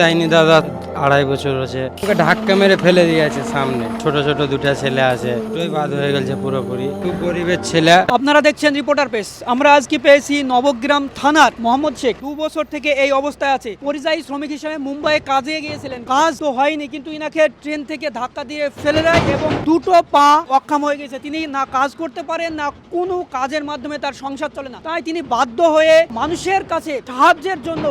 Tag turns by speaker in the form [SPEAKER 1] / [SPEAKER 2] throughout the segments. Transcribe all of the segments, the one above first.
[SPEAKER 1] দেয়নি দাদা, আড়াই বছর হচ্ছে ওকে ধাক্কা মেরে ফেলে দিয়েছে সামনে। ছোট ছোট দুটা ছেলে আছে। বাদ হয়ে গেছে পুরোপুরি। খুব গরিবের ছেলে।
[SPEAKER 2] আপনারা দেখছেন রিপোর্টার পেস আমরা আজকে পেয়েছি নবগ্রাম থানার মোহাম্মদ শেখ। দু বছর থেকে এই অবস্থায় আছে। পরিযায়ী শ্রমিক হিসেবে মুম্বাইয়ে কাজে গিয়েছিলেন। কাজ তো হয়নি, কিন্তু ইনাকে ট্রেন থেকে ধাক্কা দিয়ে ফেলে দেয় এবং দুটো পা অক্ষম হয়ে গেছে। তিনি না কাজ করতে পারেন, না কোনো কাজের মাধ্যমে তার সংসার চলে না। তাই তিনি বাধ্য হয়ে মানুষের কাছে সাহায্যের জন্য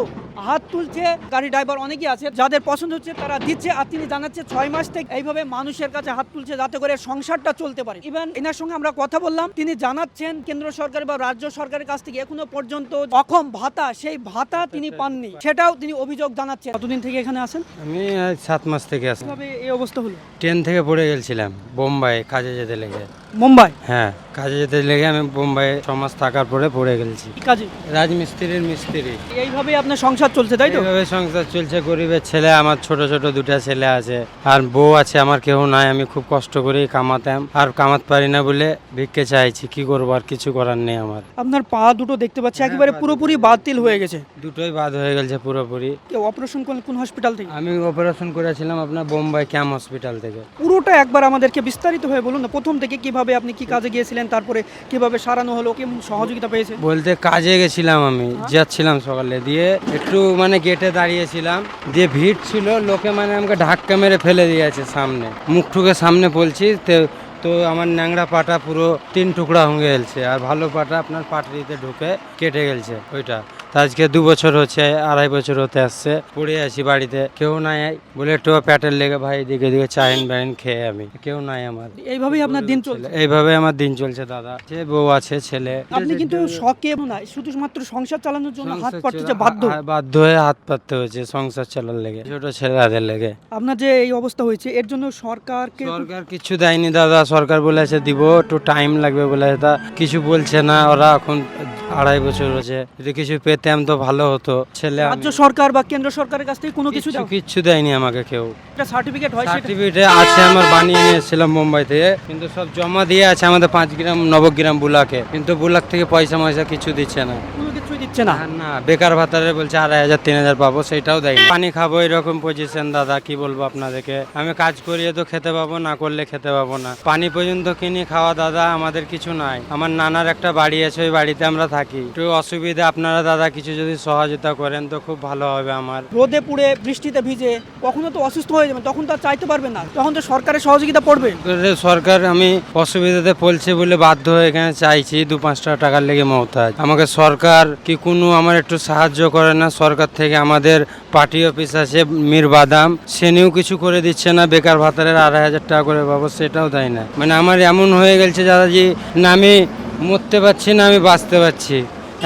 [SPEAKER 2] হাত তুলছে গাড়ি ড্রাইভার অনেকেই আছে যাদের পছন্দ হচ্ছে তারা দিচ্ছে আর তিনি জানাচ্ছে ছয় মাস থেকে এইভাবে মানুষের কাছে হাত তুলছে যাতে করে সংসারটা চলতে পারে। ইভেন এনার সঙ্গে আমরা কথা বললাম তিনি জানাচ্ছেন কেন্দ্র সরকার বা রাজ্য সরকারের কাছ থেকে এখনও পর্যন্ত অক্ষম ভাতা সেই ভাতা তিনি পাননি। সেটাও তিনি অভিযোগ জানাচ্ছেন। কতদিন থেকে এখানে আসেন
[SPEAKER 1] আমি সাত মাস থেকে
[SPEAKER 2] কীভাবে এই অবস্থা হলো?
[SPEAKER 1] ট্রেন থেকে পড়ে গেছিলাম বোম্বাই কাজে যেতে লেগে।
[SPEAKER 2] মুম্বাই?
[SPEAKER 1] হ্যাঁ। কাজে যেতে লেগে আমি বোম্বাই ছ মাস থাকার পরে পড়ে গেছি
[SPEAKER 2] কি কাজে?
[SPEAKER 1] রাজমিস্ত্রির মিস্ত্রি।
[SPEAKER 2] এইভাবেই আপনার সংসার চলছে তাই তো?
[SPEAKER 1] এইভাবে সংসার চলছে গরিবের ছেলে আমার ছোট ছোট দুটা ছেলে আছে। আর বউ আছে আমার কেউ নাই আমি খুব কষ্ট করেই কামাতাম। আর কামাতে পারি না বলে ভিক্ষে চাইছি কি করব আর কিছু করার নেই আমার।
[SPEAKER 2] আপনার পা দুটো দেখতে পাচ্ছি একেবারে পুরোপুরি বাতিল হয়ে গেছে।
[SPEAKER 1] দুটোই বাদ হয়ে গেছে পুরোপুরি।
[SPEAKER 2] কেউ অপারেশন করলেন কোন হসপিটাল থেকে?
[SPEAKER 1] আমি অপারেশন করেছিলাম আপনার বোম্বাই ক্যাম্প হসপিটাল থেকে।
[SPEAKER 2] পুরোটা একবার আমাদেরকে বিস্তারিত হয়ে বলুন না প্রথম থেকে কীভাবে আপনি কি কাজে গিয়েছিলেন? তারপরে কীভাবে সারানো হলো, কেমন সহযোগিতা পেয়েছে?
[SPEAKER 1] বলতে কাজে গেছিলাম আমি, যাচ্ছিলাম সকালে, দিয়ে একটু মানে গেটে দাঁড়িয়েছিলাম দিয়ে ভিড় ছিল, লোকে মানে আমাকে ধাক্কা মেরে ফেলে দিয়েছে সামনে। মুখ ঠুকে সামনে বলছি, তো তো আমার ন্যাংরা পাটা পুরো তিন টুকরা হয়ে গেছে, আর ভালো পাটা আপনার পাটরিতে ঢুকে কেটে গেছে, ওইটা। তা আজকে দু বছর হচ্ছে আড়াই বছর হতে আসছে। পড়ে আছি বাড়িতে। কেউ নাই বলে একটু প্যাটের লেগে ভাই দিকে দিকে চাইন বাইন খেয়ে আমি। কেউ নাই আমার।
[SPEAKER 2] এইভাবেই আপনার দিন চলছে?
[SPEAKER 1] এইভাবে আমার দিন চলছে দাদা। যে বউ আছে ছেলে।
[SPEAKER 2] আপনি কিন্তু শখে না শুধুমাত্র সংসার চালানোর জন্য হাত পাততে বাধ্য।
[SPEAKER 1] হ্যাঁ, বাধ্য হয়ে হাত পাততে হয়েছে সংসার চালার লেগে ছোট ছেলেদের লেগে।
[SPEAKER 2] আপনার যে এই অবস্থা হয়েছে এর জন্য সরকারকে
[SPEAKER 1] সরকার কিছু দেয়নি দাদা। সরকার বলেছে দিব একটু টাইম লাগবে বলে তা কিছু বলছে না ওরা এখন আড়াই বছর হয়েছে যদি কিছু পেতাম তো ভালো হতো। ছেলে
[SPEAKER 2] রাজ্য সরকার বা কেন্দ্র সরকারের কাছ থেকে কোনো কিছু
[SPEAKER 1] কিছু কিচ্ছু দেয়নি আমাকে কেউ।
[SPEAKER 2] একটা সার্টিফিকেট হয় সেটা
[SPEAKER 1] সার্টিফিকেট আছে আমার বানিয়ে নিয়েছিলাম মুম্বাই থেকে। কিন্তু সব জমা দিয়ে আছে আমাদের পাঁচ গ্রাম নবগ্রাম বুলাকে। কিন্তু বুলাক থেকে পয়সা ময়সা কিছু দিচ্ছে না।
[SPEAKER 2] কোনো দিচ্ছে না।
[SPEAKER 1] না বেকার ভাতারে বলছে আড়াই হাজার তিন হাজার পাবো সেটাও দেয় পানি খাব এরকম পজিশন দাদা কি বলব আপনাদেরকে? আমি কাজ করিয়ে তো খেতে পাবো না করলে খেতে পাবো না। পানি পর্যন্ত কিনে খাওয়া দাদা আমাদের কিছু নাই। আমার নানার একটা বাড়ি আছে ওই বাড়িতে আমরা থাকি। একটু অসুবিধা আপনারা দাদা কিছু যদি সহযোগিতা করেন তো খুব ভালো হবে আমার।
[SPEAKER 2] রোদে পুড়ে বৃষ্টিতে ভিজে কখনো তো অসুস্থ হয়ে যাবেন তখন তো আর চাইতে পারবে না। তখন তো সরকারের সহযোগিতা পড়বে।
[SPEAKER 1] সরকার আমি অসুবিধাতে পড়ছে বলে বাধ্য হয়ে এখানে চাইছি দু পাঁচটা টাকার লেগে মহতাজ। আমাকে সরকার কি কোনো আমার একটু সাহায্য করে না। সরকার থেকে আমাদের পার্টি অফিস আছে মীর বাদাম। সেনিও কিছু করে দিচ্ছে না। বেকার ভাতারের আড়াই হাজার টাকা করে পাবো, সেটাও দেয় না। মানে আমার এমন হয়ে গেছে দাদাজি, না আমি মরতে পারছি না, আমি বাঁচতে পারছি।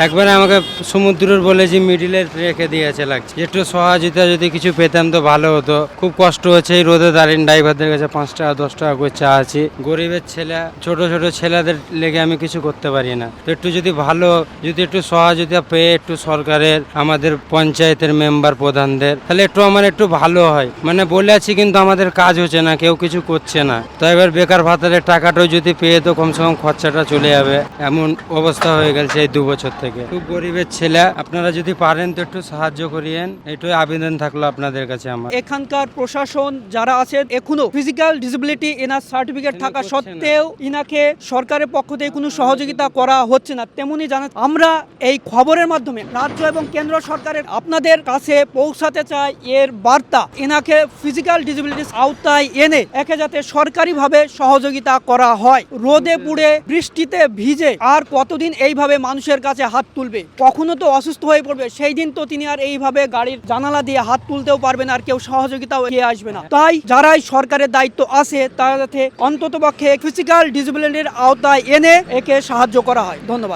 [SPEAKER 1] একবারে আমাকে সমুদ্রের বলে যে মিডিলে রেখে দিয়েছে লাগছে। একটু সহযোগিতা যদি কিছু পেতাম তো ভালো হতো। খুব কষ্ট হচ্ছে এই রোদে দাঁড়িয়ে ড্রাইভারদের কাছে পাঁচ টাকা, দশ টাকা করে চা আছি। গরিবের ছেলে, ছোট ছোট ছেলেদের লেগে আমি কিছু করতে পারি না। তো একটু যদি ভালো, যদি একটু সহযোগিতা পেয়ে একটু সরকারের, আমাদের পঞ্চায়েতের মেম্বার প্রধানদের, তাহলে একটু আমার একটু ভালো হয়। মানে বলে আছি কিন্তু আমাদের কাজ হচ্ছে না, কেউ কিছু করছে না। তো এবার বেকার ভাতারের টাকাটাও যদি পেয়ে তো কমসে কম খরচাটা চলে যাবে। এমন অবস্থা হয়ে গেছে এই দু বছর থেকে। খুব গরিবের ছেলে। আপনারা যদি পারেন তো একটু সাহায্য করিয়েন। এটাই আবেদন থাকল আপনাদের কাছে আমার।
[SPEAKER 2] এখানকার প্রশাসন যারা আছেন এখনও ফিজিক্যাল ডিসেবিলিটি এনার সার্টিফিকেট থাকা সত্ত্বেও ইনাকে সরকারের পক্ষ থেকে কোনো সহযোগিতা করা হচ্ছে না। তেমনি জানা আমরা এই খবরের মাধ্যমে রাজ্য এবং কেন্দ্র সরকারের আপনাদের কাছে পৌঁছাতে চাই এর বার্তা। এনাকে ফিজিক্যাল ডিসেবিলিটিস আওতায় এনে একে যাতে সরকারিভাবে সহযোগিতা করা হয়। রোদে পুড়ে বৃষ্টিতে ভিজে আর কতদিন এইভাবে মানুষের কাছে হাত তুলবে। কখনো তো অসুস্থ হয়ে পড়বে। সেই দিন তো তিনি আর এইভাবে গাড়ির জানালা দিয়ে হাত তুলতেও পারবেন আর কেউ সহযোগিতাও এগিয়ে আসবে না। তাই যারাই সরকারের দায়িত্ব আছে, তারা যাতে অন্তত পক্ষে ফিজিক্যাল ডিসেবিলিটির আওতায় এনে একে সাহায্য করা হয়। ধন্যবাদ।